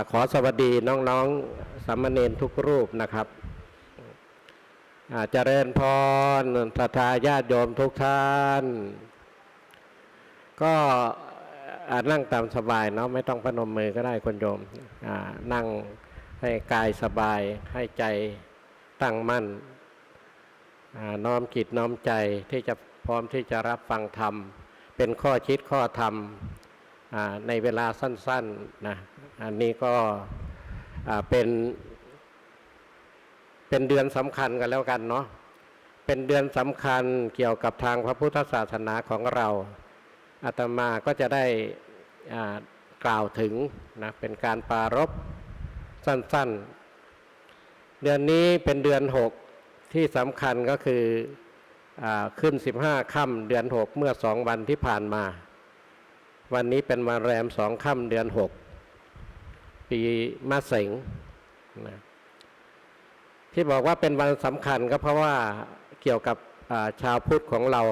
อขอสวัสดีน้องๆสามเณรทุกรูปนะครับอ่าเจริญพรศรัทธาญาติโยมทุกท่าน ก็นั่งตามสบายเนาะไม่ต้องพนมมือก็ได้คนโยมนั่งให้กายสบายให้ใจตั้งมั่นน้อมจิตน้อมใจที่จะพร้อมที่จะรับฟังธรรม เป็นข้อคิดข้อธรรมในเวลาสั้นๆนะ อันนี้ก็เป็น เป็นเดือนสำคัญกันแล้วกันเนาะเป็นเดือนสำคัญเกี่ยวกับทางพระพุทธศาสนาของเราอาตมาก็จะได้กล่าวถึงนะเป็นการปรารบสั้นๆ เดือนนี้เป็นเดือนหกที่สำคัญก็คืออขึ้น15ค่ำเดือนหกเมื่อสองวันที่ผ่านมา วันนี้เป็นวันแรมสองค่ำเดือนหก ปีมะเสงนะที่บอกว่าเป็นวันสำคัญก็เพราะว่าเกี่ยวกับาชาวพุทธของเรา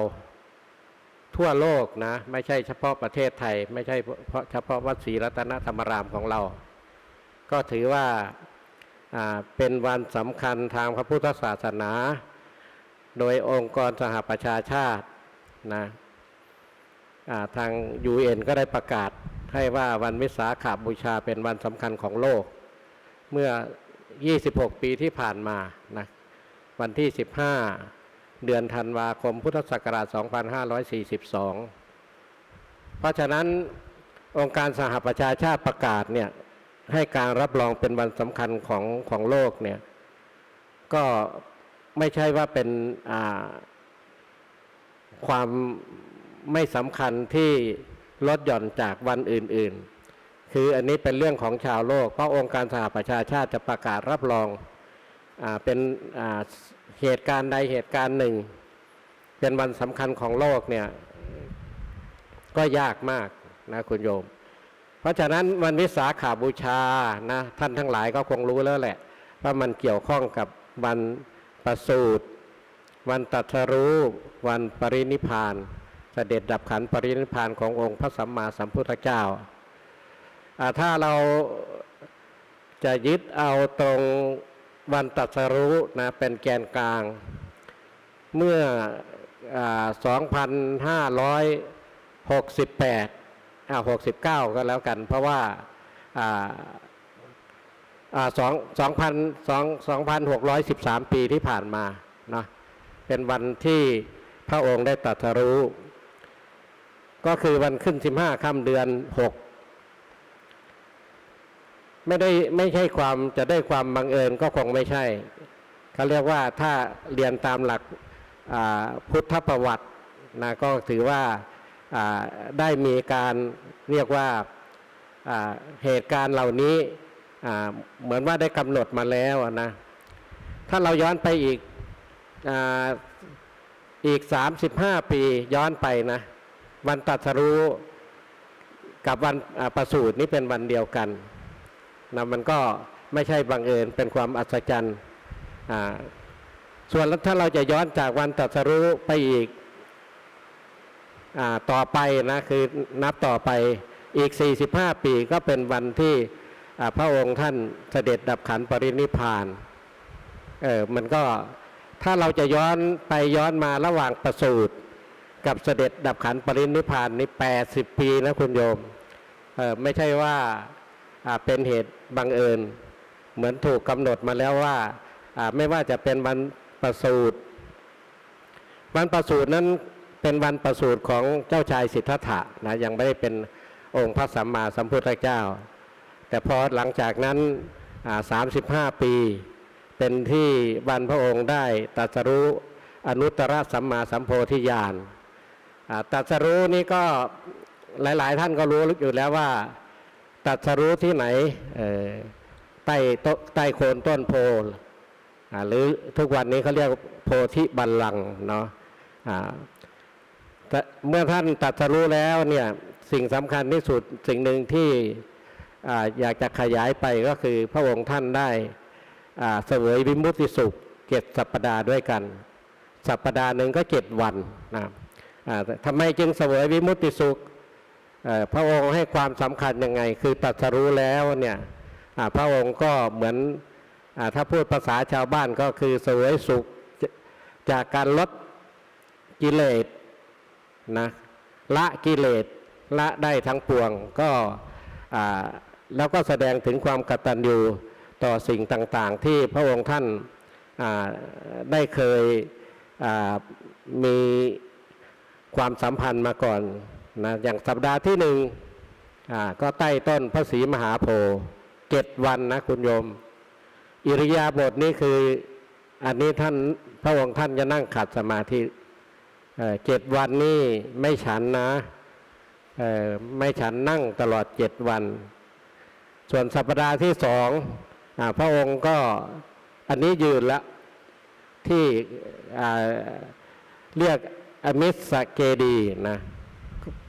ทั่วโลกนะ ไม่ใช่เฉพาะประเทศไทย ไม่ใช่เพราะเฉพาะวัดศรีรัตนธรรมรามของเรา ก็ถือว่าาเป็นวันสำคัญทางพระพุทธศาสนา โดยองค์กรสหประชาชาตินะาทาง UN ก็ได้ประกาศ ให้ว่าวันวิสาขาบูชาเป็นวันสำคัญของโลก เมื่อ 26 ปีที่ผ่านมานะวันที่ 15 เดือนธันวาคมพุทธศักราช 2542 เพราะฉะนั้นองค์การสหประชาชาติประกาศเนี่ยให้การรับรองเป็นวันสำคัญของของโลกเนี่ยก็ไม่ใช่ว่าเป็นความไม่สำคัญที่ ลดหย่อนจากวันอื่นๆ คืออันนี้เป็นเรื่องของชาวโลก เพราะองค์การสหประชาชาติจะประกาศรับรองอเป็นเหตุการณ์ใดเหตุการณ์หนึ่ง เป็นวันสำคัญของโลกเนี่ยก็ยากมากนะคุณโยม เพราะฉะนั้นวันวิสาขาบูชานะท่านทั้งหลายก็คงรู้แล้วแหละ ว่ามันเกี่ยวข้องกับวันประสูติวันตรัสรู้ วันปรินิพาน เสด็จดับขันปรินิพานขององค์พระสัมมาสัมพุทธเจ้า ถ้าเราจะยึดเอาตรงวันตัสรู้นะเป็นแกนกลาง เมื่ออา2568อ่า69 ก็แล้วกัน เพราะว่าอ่าอ่าสองสองพันสองสองพันหกร้อยสิบสามปีที่ผ่านมาเนาะเป็นวันที่พระองค์ได้ตรัสรู้ ก็คือวันขึ้นสิบห้าค่ำเดือนหกไม่ได้ไม่ใช่ความจะได้ความบังเอิญก็คงไม่ใช่เขาเรียกว่าถ้าเรียนตามหลักพุทธประวัตินะก็ถือว่าได้มีการเรียกว่าเหตุการณ์เหล่านี้เหมือนว่าได้กำหนดมาแล้วนะถ้าเราย้อนไปอีกอาอีก35ปีย้อนไปนะ วันตรัสรู้กับวันประสูตินี่เป็นวันเดียวกันนะมันก็ไม่ใช่บังเอิญเป็นความอัศจรรย์ส่วนถ้าเราจะย้อนจากวันตรัสรู้ไปอีกอต่อไปนะคือนับต่อไปอีก 45 ปีก็เป็นวันที่พระองค์ท่านเสด็จดับขันปรินิพานเออมันก็ถ้าเราจะย้อนไปย้อนมาระหว่างประสูติ กับเสด็จดับขันปรินิพานนี่80ปีนะคุณโยมไม่ใช่ว่าเป็นเหตุบังเอิญ เหมือนถูกกำหนดมาแล้วว่าไม่ว่าจะเป็นวันประสูติวันประสูตินั้นเป็นวันประสูติของเจ้าชายสิทธัตถะนะยังไม่ได้เป็นองค์พระสัมมาสัมพุทธเจ้า แต่พอหลังจากนั้นสามสิบห้าปี เป็นที่บรรพระองค์ได้ตรัสรู้อนุตตรสัมมาสัมโพธิญาณ ตรัสรู้นี่ก็หลาย ๆ ท่านก็รู้อยู่แล้วว่าตรัสรู้ที่ไหนใต้โต๊ะใต้โคนต้นโพหรือทุกวันนี้เขาเรียกโพธิบัลลังเนาะเมื่อท่านตรัสรู้แล้วเนี่ยสิ่งสำคัญที่สุดสิ่งหนึ่งที่อยากจะขยายไปก็คือพระองค์ท่านได้เสวยวิมุตติสุขเจ็ดสัปปดาห์ด้วยกัน สัปปดาห์หนึ่งก็เจ็ดวันนะครับ ทำไมจึงเสวยวิมุตติสุขพระองค์ให้ความสำคัญยังไง คือตรัสรู้แล้วเนี่ยพระองค์ก็เหมือนอถ้าพูดภาษาชาวบ้านก็คือเสวยสุขจจากการลดกิเลสนะละกิเลสละได้ทั้งปวงก็แล้วก็แสดงถึงความกตัญญูต่อสิ่งต่างๆ ที่พระองค์ท่านได้เคยมี ความสัมพันธ์มาก่อนนะอย่างสัปดาห์ที่หนึ่งก็ใต้ต้นพระศรีมหาโพธิ์เจ็ดวันนะคุณโยม อิริยาบถนี้คืออันนี้ท่านพระองค์ท่านจะนั่งขัดสมาธิเจ็ดวันนี้ไม่ฉันนะไม่ฉันนั่งตลอดเจ็ดวัน ส่วนสัปดาห์ที่สองอพระองค์ก็อันนี้ยืนละที่เรียก อมิสสเกดีนะ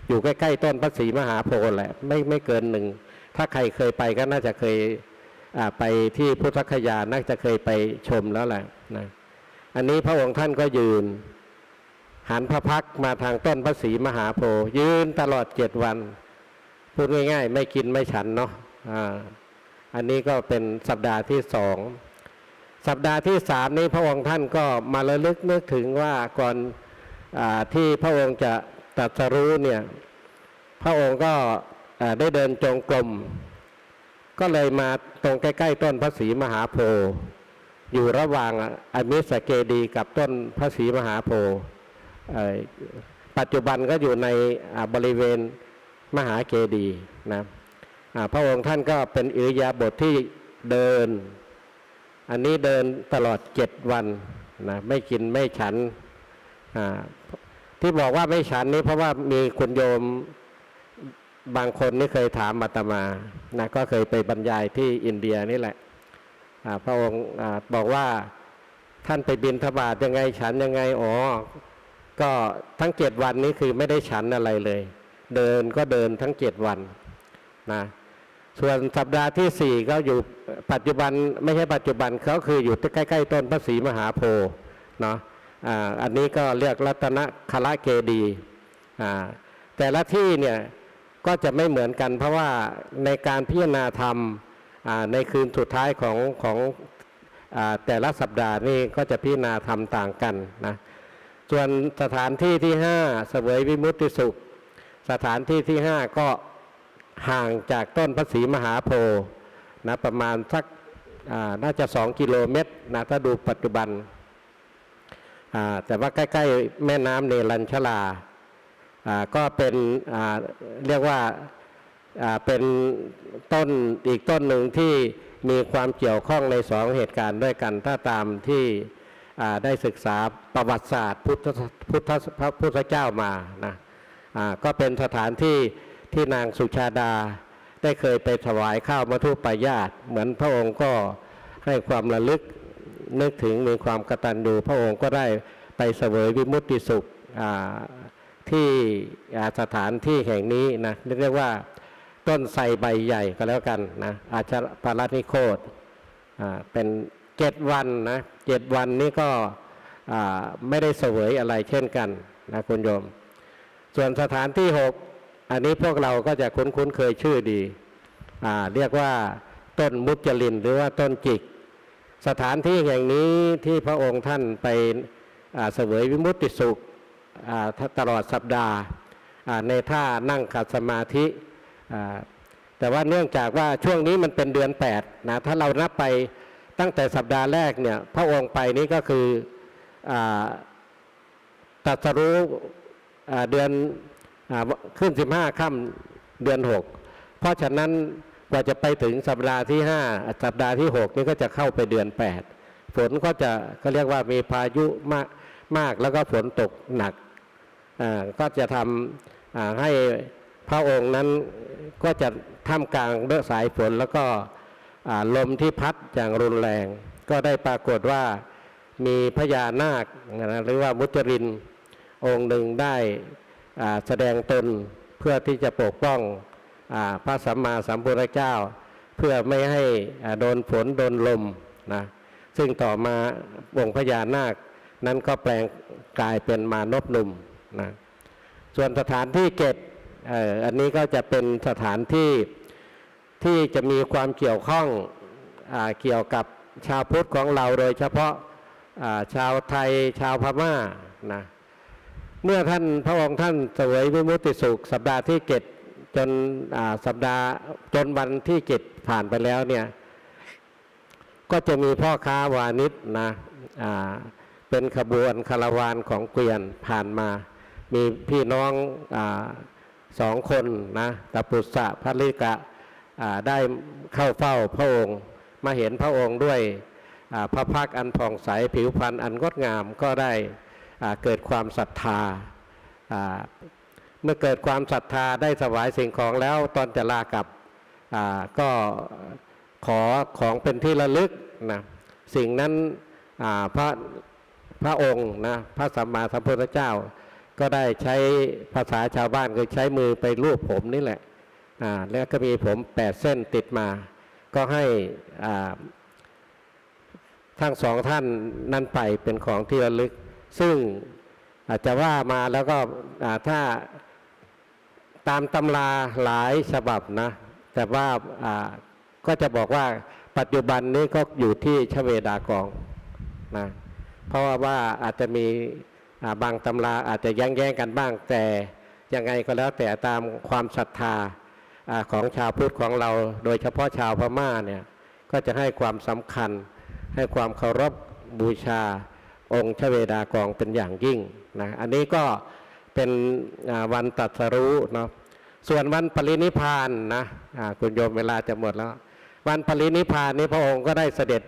อยู่ใกล้ๆต้นพระศรีมหาโพธิ์แหละไม่ไม่เกินหนึ่ง ถ้าใครเคยไปก็น่าจะเคยไปที่พุทธคยาน่าจะเคยไปชมแล้วแหละนะอันนี้พระองค์ท่านก็ยืน หันพระพักมาทางต้นพระศรีมหาโพธิ์ยืนตลอดเจ็ดวัน พูดง่าย ๆ ไม่กินไม่ฉันเนาะอ่าอันนี้ก็เป็นสัปดาห์ที่สองสัปดาห์ที่สามนี้พระองค์ท่านก็มาระลึกนึกถึงว่าก่อน ที่พระองค์จะตรัสรู้เนี่ยพระองค์ก็ได้เดินจงกรมก็เลยมาตรงใกล้ ๆ ต้นพระศรีมหาโพธิ์อยู่ระหว่างอมิสเกดีกับต้นพระศรีมหาโพธิ์ปัจจุบันก็อยู่ในบริเวณมหาเกดีนะพระองค์ท่านก็เป็นอิริยาบถทที่เดิน อันนี้เดินตลอดเจ็ดวันนะไม่กินไม่ฉัน ที่บอกว่าไม่ฉันนี่เพราะว่ามีคุณโยมบางคนนี่เคยถามมาตมานะก็เคยไปบรรยายที่อินเดียนี่แหละพระองค์บอกว่าท่านไปบินทบาทยังไงฉันยังไงอ๋อก็ทั้งเจ็ดวันนี้คือไม่ได้ฉันอะไรเลย เดินก็เดินทั้งเจ็ดวันนะส่วนสัปดาห์ที่สี่ก็อยู่ปัจจุบันไม่ใช่ปัจจุบันเขาคืออยู่ใกล้ๆต้นพระศรีมหาโพธิ์เนาะ อันนี้ก็เรียกรัตนคละเกดีแต่ละที่เนี่ยก็จะไม่เหมือนกัน เพราะว่าในการพิจารณาธรรมในคืนสุดท้ายของของอแต่ละสัปดาห์นี่ก็จะพิจารณาธรรมต่างกันนะส่วนสถานที่ที่ห้าเสวยวิมุตติสุข สถานที่ที่ห้าก็ห่างจากต้นพระศรีมหาโพธิ์นะประมาณสักน่าจะสองกิโลเมตรนะถ้าดูปัจจุบัน แต่ว่าใกล้ ๆ แม่น้ำเนรัญชลาก็เป็นเรียกว่าเป็นต้นอีกต้นหนึ่งที่มีความเกี่ยวข้องในสองเหตุการณ์ด้วยกันถ้าตามที่ได้ศึกษาประวัติศาสตร์พุทธพุทธพระพุทธเจ้ามานะก็เป็นสถานที่ที่นางสุชาดาได้เคยไปถวายข้าวมัทุปายาตเหมือนพระองค์ก็ให้ความระลึก นึกถึงมีความกตัญญูพระองค์ก็ได้ไปเสวยวิมุตติสุขที่สถานที่แห่งนี้นะเรียกว่าต้นไทรใบใหญ่ก็แล้วกันนะอาชาปารานิโคตเป็นเจ็ดวันนะเจ็ดวันนี้ก็ไม่ได้เสวยอะไรเช่นกันนะคุณโยม ส่วนสถานที่หกอันนี้พวกเราก็จะคุ้นคุ้นเคยชื่อดีอเรียกว่าต้นมุจลินหรือว่าต้นจิก สถานที่แห่งนี้ที่พระองค์ท่านไปเสวยวิมุตติสุขตลอดสัปดาห์ในท่านั่งขัดสมาธิ แต่ว่าเนื่องจากว่าช่วงนี้มันเป็นเดือน8นะถ้าเรานับไปตั้งแต่สัปดาห์แรกเนี่ยพระองค์ไปนี้ก็คืออตรัสรู้เดือนอขึ้น 15 ค่ำเดือน 6 เพราะฉะนั้น กว่าจะไปถึงสัปดาห์ที่5สัปดาห์ที่6นี่ก็จะเข้าไปเดือน8ฝนก็จะก็เรียกว่ามีพายุมากมากแล้วก็ฝนตกหนักก็จะทำให้พระองค์นั้นก็จะท่ามกลางด้วยสายฝนแล้วก็ลมที่พัดอย่างรุนแรง ก็ได้ปรากฏว่ามีพญานาคหรือว่ามุจรินองค์หนึ่งได้แสดงตนเพื่อที่จะปกป้อง พระสัมมาสัมพุทธเจ้า เพื่อไม่ให้โดนฝนโดนลมนะซึ่งต่อมาองค์พญานาคนั้นก็แปลงกลายเป็นมานพหนุ่มนะส่วนสถานที่เก็บอันนี้ก็จะเป็นสถานที่ที่จะมีความเกี่ยวข้องอเกี่ยวกับชาวพุทธของเราโดยเฉพาะาชาวไทยชาวพม่านะเมื่อท่านพระองค์ท่านเสวยวิมุติสุข สัปดาห์ที่เจ็ จนสัปดาห์จนวันที่เจ็ดผ่านไปแล้วเนี่ย ก็จะมีพ่อค้าวานิชนะเป็นขบวนคาราวานของเกวียนผ่านมา มีพี่น้องอสองคนนะตะปุษะพระลิกะได้เข้าเฝ้าพระองค์ มาเห็นพระองค์ด้วยพระพักตร์อันผ่องใสผิวพรรณอันงดงามก็ได้เกิดความศรัทธา เมื่อเกิดความศรัทธาได้ถวายสิ่งของแล้วตอนจะลากลับก็ขอของเป็นที่ระลึกนะสิ่งนั้นพระพระองค์นะพระสัมมาสัมพุทธเจ้า ก็ได้ใช้ภาษาชาวบ้านคือใช้มือไปรูปผมนี่แหละแล้วก็มีผมแปดเส้นติดมา ก็ให้ทั้งสองท่านนั่นไปเป็นของที่ระลึก ซึ่งอาจจะว่ามาแล้วก็ถ้า ตามตำราหลายฉบับนะ แต่ว่าก็จะบอกว่าปัจจุบันนี้ก็อยู่ที่ชเวดากองนะเพราะว่าอาจจะมีบางตำราอาจจะแย้งๆกันบ้าง แต่ยังไงก็แล้วแต่ตามความศรัทธาของชาวพุทธของเรา โดยเฉพาะชาวพม่าเนี่ยก็จะให้ความสำคัญ ให้ความเคารพบูชาองค์ชเวดากองเป็นอย่างยิ่งนะอันนี้ก็เป็นวันตรัสรู้เนาะ ส่วนวันปรินิพานนะคุณโยมเวลาจะหมดแล้ว วันปรินิพานนี้พระองค์ก็ได้เสด็จ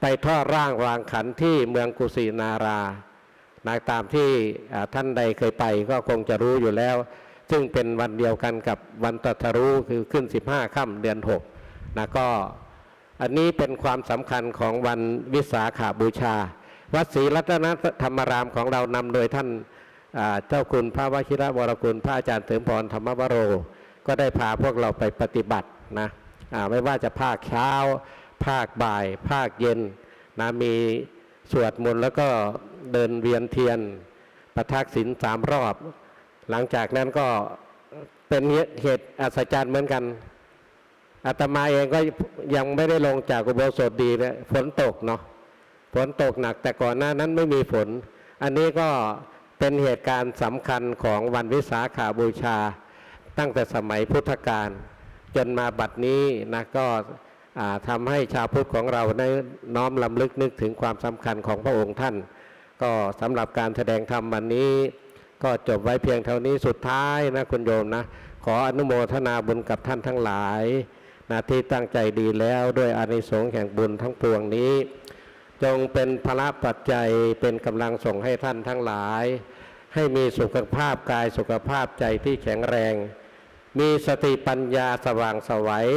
ไปทอดร่างวางขันที่เมืองกุสินารานะตามที่ท่านใดเคยไปก็คงจะรู้อยู่แล้ว ซึ่งเป็นวันเดียวกันกับวันตรัสรู้คือขึ้น 15ค่ำเดือน6นะก็อันนี้เป็นความสำคัญของวันวิสาขาบูชา วัดศรีรัตนธรรมรามของเรานำโดยท่าน เจ้าคุณพระวชิระวรคุณพระอาจารย์เถิมพรธรรมวโร ก็ได้พาพวกเราไปปฏิบัตินะไม่ว่าจะภาคเช้า ภาคบ่าย ภาคเย็นนะมีสวดมนต์แล้วก็เดินเวียนเทียน ประทักษิณสามรอบ หลังจากนั้นก็เป็นเหตุอัศจรรย์เหมือนกันอาตมาเองก็ยังไม่ได้ลงจากอุโบสถดีเลยฝนตกเนาะฝนตกหนักแต่ก่อนหน้านั้นไม่มีฝน อันนี้ก็ เป็นเหตุการณ์สำคัญของวันวิสาขาบูชา ตั้งแต่สมัยพุทธกาลจนมาบัดนี้นะก็ทำให้ชาวพุทธของเราได้น้อมลำลึกนึกถึงความสำคัญของพระองค์ท่าน ก็สำหรับการแสดงธรรมวันนี้ ก็จบไว้เพียงเท่านี้สุดท้ายนะคุณโยมนะ ขออนุโมทนาบุญกับท่านทั้งหลายนะที่ตั้งใจดีแล้วด้วยอานิสงส์แห่งบุญทั้งปวงนี้ จงเป็นพระปัจจัยเป็นกำลังส่งให้ท่านทั้งหลาย ให้มีสุขภาพกายสุขภาพใจที่แข็งแรง มีสติปัญญาสว่างสวัย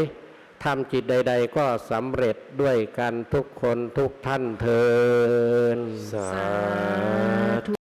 ทำจิตใด ๆ ก็สำเร็จด้วยกันทุกคนทุกท่านเทินสาธุ